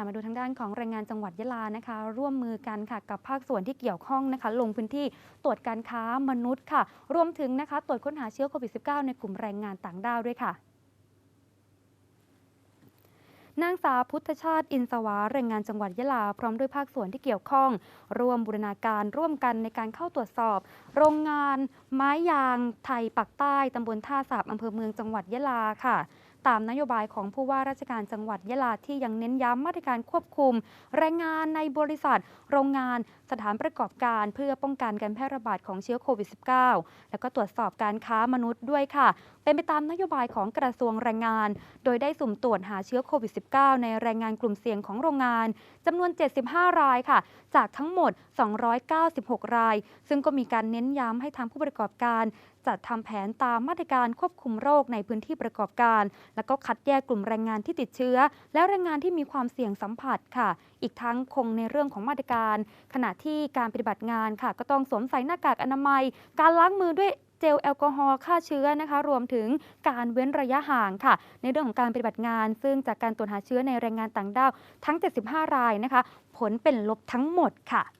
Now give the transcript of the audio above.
ค่ะมาดูทางด้านของแรงงานจังหวัดยะลานะคะ ร่วมมือกันค่ะกับภาคส่วนที่เกี่ยวข้องนะคะ ลงพื้นที่ตรวจการค้ามนุษย์ค่ะ รวมถึงนะคะตรวจค้นหาเชื้อโควิด -19 ในกลุ่มแรงงานต่างด้าวด้วยค่ะนางสาวพุทธชาติอินสวาแรงงานจังหวัดยะลา พร้อมด้วยภาคส่วนที่เกี่ยวข้อง ร่วมบูรณาการร่วมกันในการเข้าตรวจสอบ โรงงาน ไม้ยาง ไทยปักใต้ตำบลท่าสาบอำเภอเมืองจังหวัดยะลาค่ะตามนโยบายของผู้ว่าราชการจังหวัดยะลาที่ยังเน้นย้ำมาตรการควบคุม แรงงานในบริษัท โรงงาน สถานประกอบการเพื่อป้องกันการแพร่ระบาดของเชื้อโควิด -19 แล้วก็ตรวจสอบการค้ามนุษย์ด้วยค่ะ เป็นไปตามนโยบายของกระทรวงแรงงาน โดยได้สุ่มตรวจหาเชื้อโควิด -19 ในแรงงานกลุ่มเสี่ยงของโรงงานจำนวน 75 รายค่ะ จากทั้งหมด 296 ราย ซึ่งก็มีการเน้นย้ำให้ทางผู้ประกอบการจัดทำแผนตามมาตรการควบคุมโรคในพื้นที่ประกอบการแล้วก็คัดแยกกลุ่มแรงงานที่ติดเชื้อ และแรงงานที่มีความเสี่ยงสัมผัสค่ะ อีกทั้งคงในเรื่องของมาตรการ ขณะที่การปฏิบัติงานค่ะ ก็ต้องสวมใส่หน้ากากอนามัย การล้างมือด้วยเจลแอลกอฮอล์ฆ่าเชื้อนะคะ รวมถึงการเว้นระยะห่างค่ะ ในเรื่องของการปฏิบัติงาน ซึ่งจากการตรวจหาเชื้อในแรงงานต่างด้าวทั้ง 75 รายนะคะ ผลเป็นลบทั้งหมดค่ะ